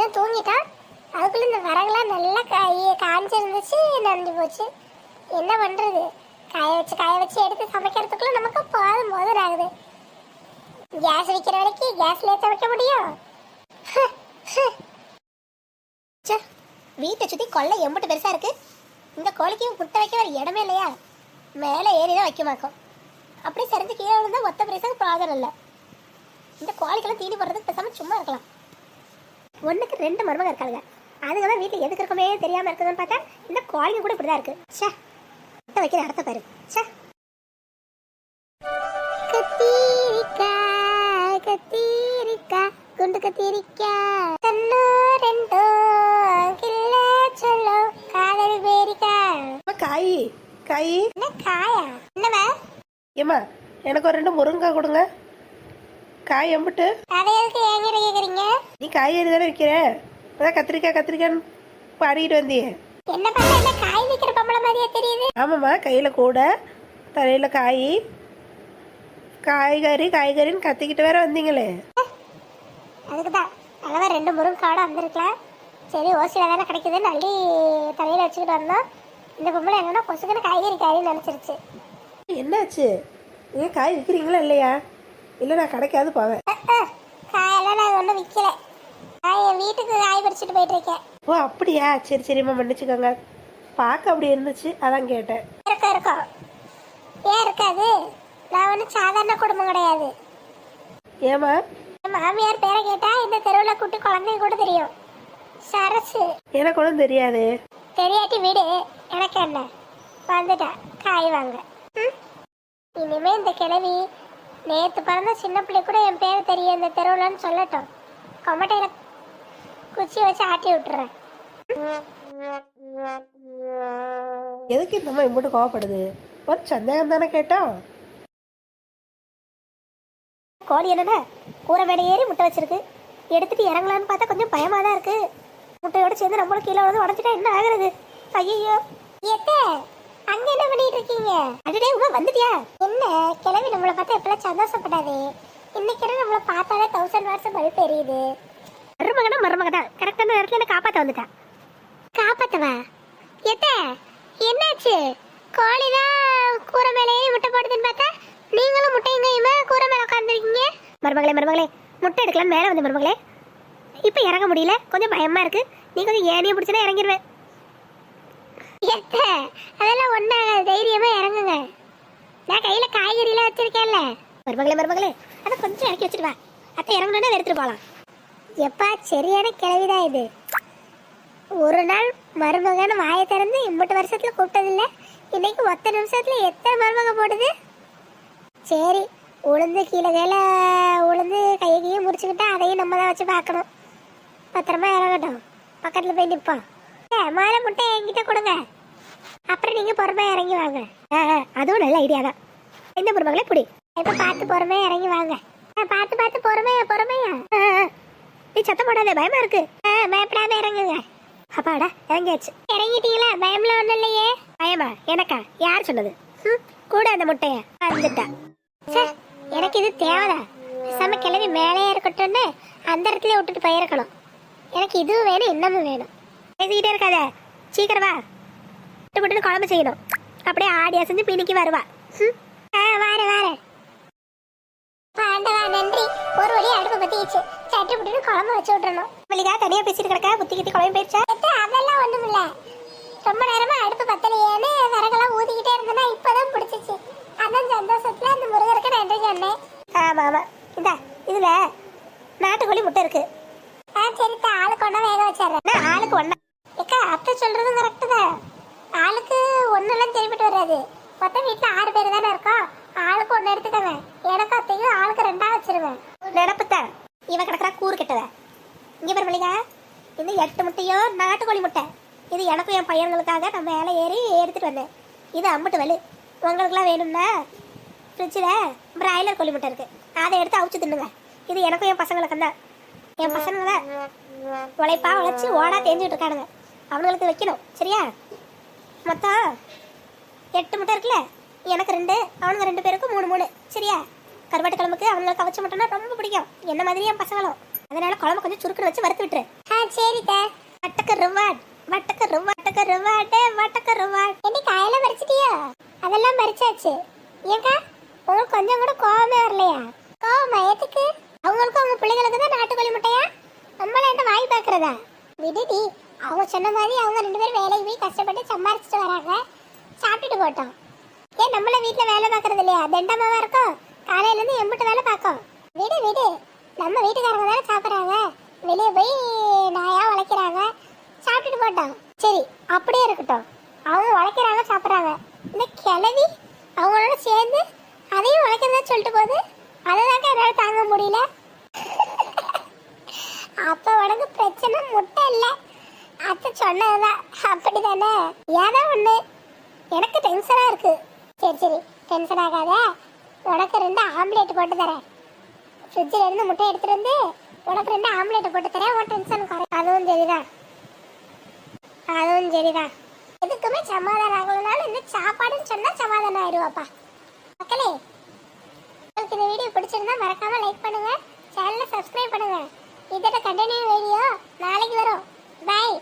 எதுவும் தூங்கிட்டான் அதுக்குள்ளே இந்த மரங்கள்லாம் நல்லா காய காஞ்சிருந்துச்சு நனைஞ்சு போச்சு. என்ன பண்ணுறது காய வச்சு காய வச்சு எடுத்து சமைக்கிறதுக்குள்ளே நமக்கு போதும் போதும் ஆகுது கேஸ் வைக்கிற வரைக்கும் கேஸ்ல சமைக்க முடியும்? வீட்டை சுற்றி கொள்ளை எம்பிட்டு பெருசாக இருக்கு. இந்த கோழிக்கையும் முட்டை வைக்க வேற இடமே இல்லையா? மேலே ஏறி தான் வைக்கமாக்கும் அப்படியே சரிஞ்சு கீழே விழுந்தா ஒத்த பெருசாக ப்ராப்ளம் இல்லை. இந்த கோழிக்கெல்லாம் தீனி போடுறதுக்கு பேசாமல் சும்மா இருக்கலாம். ஒண்ணுக்கு ரெண்டு மருமக இருக்காங்க அதுங்க தான் வீட்டில் எதுக்கு இருக்கமே தெரியாம இருக்குதுன்னு பார்த்தா இந்த கோழிங்க கூட இப்படிதான் இருக்கு. ச்சே முட்டை வைக்கிற இடத்த பாரு. ச்சே. கத்தீரிக்கா கத்தீரிக்கா குண்டு கத்தீரிக்கா கண்ணு ரெண்டோ கிள்ள சொல்லோ காதல் பேரிக்கா காய் காய். என்ன காயா? என்னவா ஏம்மா எனக்கு ஒரு ரெண்டு முருங்கக்காய் கொடுங்க. காய் எம்பிட்டு. அதை எதுக்கு என்கிட்ட கேக்குறீங்க? நீ காய்கறி தானே விற்கிற அதான் கத்திரிக்காய் கத்திரிக்காய்னு பாடிட்டு வந்தியே. என்ன என்ன காய் விக்கிற பொம்பளை மாதிரியா தெரியுது? ஆமாம்மா கையில் கூட தலையில் காய். காய்கறி காய்கறின்னு கத்திக்கிட்டு வேற வந்தீங்களே. அதுக்கு தான் அளவா ரெண்டு முருங்காடும் வந்திருக்கலாம் சரி ஓசியில தானே கிடைக்குதுன்னு அள்ளி தலையில வச்சுக்கிட்டு வந்தோம். இந்த பொம்பளை என்னன்னா கொசுக்குன்னு காய்கறி காயின்னு நினைச்சிருச்சு. என்னாச்சு? ஏன் காய் விற்கிறீங்களா இல்லையா? இல்லை நான் கடைக்காவது போவேன். காயெல்லாம் நான் ஒன்றும் விற்கல என் வீட்டுக்கு காய் பறிச்சுட்டு போயிட்டு இருக்கேன் ஓ அப்படியா? சரி சரிம்மா மன்னிச்சுக்கோங்க. பார்க்க அப்படி இருந்துச்சு அதான் கேட்டேன். இருக்கும் இருக்கும் ஏன் இருக்காது? நான் ஒன்றும் சாதாரண குடும்பம் கிடையாது. ஏம்மா? என் மாமியார் பேரை கேட்டா இந்த தெருவில் குட்டி குழந்தைங்க கூட தெரியும். சரசு. எனக்கு ஒன்றும் தெரியாது. தெரியாட்டி விடு எனக்கு என்ன? வந்துட்டா காய் வாங்க. ம்? இனிமே இந்த கிழவி நேத்து பிறந்த சின்ன பிள்ளை கூட என் பேர் தெரியும் இந்த தெருவுலன்னு சொல்லட்டும். கொமட்டையில குச்சி வச்சு ஆட்டி விட்டுறேன். எதுக்கு இந்த அம்மா இம்புட்டு கோவப்படுது? ஒரு சந்தேகம் தானே கேட்டோம் கோழி என்னடா கூரை மேடை ஏறி முட்டை வச்சிருக்கு. எடுத்துட்டு இறங்கலான்னு பார்த்தா கொஞ்சம் பயமா தான் இருக்கு. முட்டையோட சேர்ந்து நம்மளும் கீழே வந்து உடஞ்சிட்டா என்ன ஆகுறது? ஐயோ ஏத்த அங்க என்ன பண்ணிட்டு இருக்கீங்க அடடே உமா வந்துட்டியா? என்ன கிளவி நம்மளை பார்த்தா எப்பெல்லாம் சந்தோஷப்படாதே. இன்னைக்கு என்ன நம்மளை பார்த்தாலே தௌசண்ட் வாட்ஸ் பல்ப் எரியுது மருமகனா மருமக தான் கரெக்டான நேரத்துல என்ன காப்பாத்த வந்துட்டா? காப்பாத்தவா? எத்த என்னாச்சு? கோழி தான் கூரை மேலே முட்டை போடுதுன்னு பார்த்தா நீங்களும் முட்டையுங்க கூரை மேலே உட்காந்துருக்கீங்க மருமகளே மருமகளே முட்டை எடுக்கலாம் மேலே வந்து மருமகளே. இப்போ இறங்க முடியல. கொஞ்சம் பயமா இருக்கு. நீ கொஞ்சம் ஏனியை பிடிச்சனா இறங்கிடுவேன் எத்த? அதெல்லாம் ஒன்றாக தைரியமா இறங்குங்க. நான் கையில காய்கறிலாம் வச்சிருக்கேன்ல. மருமகளே மருமகளே அதை கொஞ்சம் இறக்கி வச்சுட்டு வா. அத்தை இறங்கணும்னா எடுத்துட்டு போகலாம் எப்பா சரியான கிளவிதான் இது. ஒரு நாள் மருமகன் வாயை திறந்து எண்பது வருஷத்துல கூப்பிட்டதில்ல. இன்னைக்கு ஒத்த நிமிஷத்துல எத்தனை மருமக போடுது? சரி உளுந்து கீழே கீழே உளுந்து கையை கையை முடிச்சுக்கிட்டா அதையும் நம்ம தான் வச்சு பார்க்கணும். பத்திரமா இறங்கட்டும். பக்கத்துல போய் நிற்போம் ஏ, மாலை முட்டை என்கிட்ட கொடுங்க. அப்புறம் நீங்க பொறுமையா இறங்கி வாங்க. ஆ, அதுவும் நல்ல ஐடியா தான். எந்த பொறுமைகளை புடி. இப்ப பார்த்து பொறுமையா இறங்கி வாங்க. பார்த்து பார்த்து பொறுமையா பொறுமையா. நீ சத்தம் போடாத பயமா இருக்கு. ஆ, பயப்படாம இறங்குங்க. அப்பாடா இறங்கியாச்சு. இறங்கிட்டீங்களா? பயம்ல ஒண்ணும் இல்லையே. பயமா? எனக்கா? யார் சொன்னது? கூட அந்த முட்டைய வந்துட்டா ச்சே, எனக்கு இது தேவைதான். பேசாம கிளவி மேலே இருக்கட்டும்னு அந்த இடத்துல விட்டுட்டு போயிருக்கணும். எனக்கு இதுவும் வேணும் இன்னமும் வேணும். பேசிக்கிட்டே இருக்காத. சீக்கிரம் வா. விட்டு விட்டு குழம்பு செய்யணும். அப்படியே ஆடி அசைஞ்சு பிணிக்கு வருவா. ம். ஆ ஆண்டவா நன்றி. ஒரு வழி அடுப்பு பத்திச்சு சட்டு புட்டு குழம்பு வச்சு விட்டுறணும். வழிகா தனியா பேசிட்டு கிடக்க? புத்தி கித்தி குழம்பு போயிடுச்சா அதெல்லாம் ஒண்ணும் இல்ல ரொம்ப நேரமா அடுப்பு பத்தலையேன்னு விறகெல்லாம் ஊதிக்கிட்டே இருந்தேன்னா இப்பதான் பிடிச்சிச்சு அதான் சந்தோஷத்துல அந்த முருகருக்கு நன்றி சொன்னேன் ஆமா ஆமா இந்த இதுல நாட்டுக்கோழி முட்டை இருக்கு ஆ சரி ஆளுக்கு ஒண்ணா வேக வச்சிடுறேன் ஆளுக்கு ஒண்ணா ஏக்கா அத்தை சொல்றதும் கரெக்டு தான் ஆளுக்கு வராது மொத்தம் வீட்டுல ஆறு பேர் தானே இருக்கோம்? ஆளுக்கு ஒண்ணு எடுத்துக்கங்க. எனக்கு அத்தையும் ஆளுக்கு ரெண்டா வச்சிருவேன். நினப்புத்தான் இவ கிடக்குறா கூறு கெட்டவ இங்க பாரு மல்லிகா. இந்த எட்டு முட்டையும் நாட்டுக்கோழி முட்டை. இது எனக்கும் என் பையன்களுக்காக நான் மேலே ஏறி எடுத்துட்டு வந்தேன். இது அம்பட்டு வலு. உங்களுக்குலாம் வேணும்னா ஃப்ரிட்ஜில் பிராய்லர் கோழி முட்டை இருக்கு. அதை எடுத்து அவிச்சு தின்னுங்க. இது எனக்கும் என் பசங்களுக்கும் தான். என் பசங்க தான். உழைப்பா உழைச்சி ஓடா தேஞ்சிட்டு இருக்கானுங்க. அவனுங்களுக்கு வைக்கணும். சரியா? மொத்தம் எட்டு முட்டை இருக்குல்ல? எனக்கு ரெண்டு அவனுங்க ரெண்டு பேருக்கும் மூணு மூணு. சரியா? கருவாட்டு குழம்புக்கு அவங்களுக்கு கவச்ச முட்டைனா ரொம்ப பிடிக்கும். என்ன மாதிரி என் பசங்களும் அதனால குழம்பு கொஞ்சம் சுருக்குன்னு வச்சு வறுத்து விட்டுரு. ஆ சரிட்ட வட்டக்க ருவாட். வட்டக்க ருவாட்டக்க ருவாட்டே வட்டக்க ருவாட். என்ன காயில பறிச்சிட்டியோ? அதெல்லாம் பறிச்சாச்சு. ஏங்க உங்களுக்கு கொஞ்சம் கூட கோவமே வரலையா? கோவமா எதுக்கு? அவங்களுக்கும் அவங்க பிள்ளைகளுக்கு தான் நாட்டுக்கோழி முட்டையா? நம்மள என்ன வாய் பார்க்கறதா? விடுடி அவங்க சொன்ன மாதிரி அவங்க ரெண்டு பேரும் வேலைக்கு போய் கஷ்டப்பட்டு சம்பாரிச்சிட்டு வராங்க. போட்டோம் ஏன் நம்மள வீட்டுல வேலை பாக்குறது இல்லையா? தண்டமாவா இருக்கும் காலையில இருந்து எம்பிட்டு வேலை பார்க்கும். விடு விடு. நம்ம வீட்டுக்காரங்க தானே சாப்பிட்றாங்க. வெளியே போய் நாயா உழைக்கிறாங்க சாப்பிட்டுட்டு போட்டோம் சரி அப்படியே இருக்கட்டும். அவங்க உழைக்கிறாங்க சாப்பிட்றாங்க. இந்த கிளவி அவங்களோட சேர்ந்து அதையும் உழைக்கிறதா சொல்லிட்டு போகுது. அதை தாங்க என்னால் தாங்க முடியல. அப்ப உனக்கு பிரச்சனை முட்டை இல்லை. அத்தை சொன்னதுதான். அப்படிதானே ஏதோ ஒண்ணு. எனக்கு டென்ஷனா இருக்கு. சரி சரி டென்ஷன் ஆகாத. உனக்கு ரெண்டு ஆம்லேட் போட்டு தரேன். ஃப்ரிட்ஜில் இருந்து முட்டை எடுத்துட்டு வந்து உனக்கு ரெண்டு ஆம்லேட் போட்டு தரேன். உன் டென்ஷன் குறை. அதுவும் சரிதான். அதுவும் சரிதான். எதுக்குமே சமாதானம் ஆகணும்னாலும் இந்த சாப்பாடுன்னு சொன்னால் சமாதானம் ஆயிடுவாப்பா. மக்களே உங்களுக்கு இந்த வீடியோ பிடிச்சிருந்தா மறக்காம லைக் பண்ணுங்க. சேனலை சப்ஸ்கிரைப் பண்ணுங்க. இதோட கண்டினியூ வீடியோ நாளைக்கு வரும். பாய்